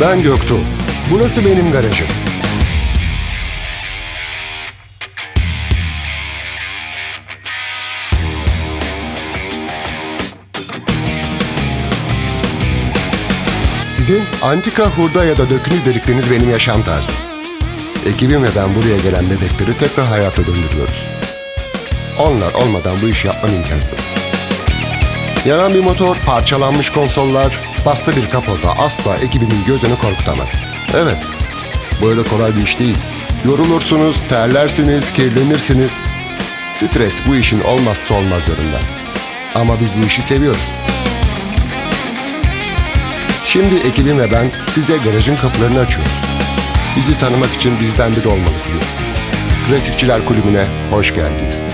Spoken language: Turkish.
Ben Göktuğ. Burası benim garajım. Sizin antika hurda ya da dökünü dedikleriniz benim yaşam tarzım. Ekibim ve ben buraya gelen bebekleri tekrar hayata döndürüyoruz. Onlar olmadan bu işi yapmam imkansız. Yanan bir motor, parçalanmış konsollar, bastı bir kaporta asla ekibimin gözünü korkutamaz. Evet, böyle kolay bir iş değil. Yorulursunuz, terlersiniz, kirlenirsiniz. Stres bu işin olmazsa olmazlarından. Ama biz bu işi seviyoruz. Şimdi ekibim ve ben size garajın kapılarını açıyoruz. Bizi tanımak için bizden biri olmalısınız. Klasikçiler Kulübü'ne hoş geldiniz.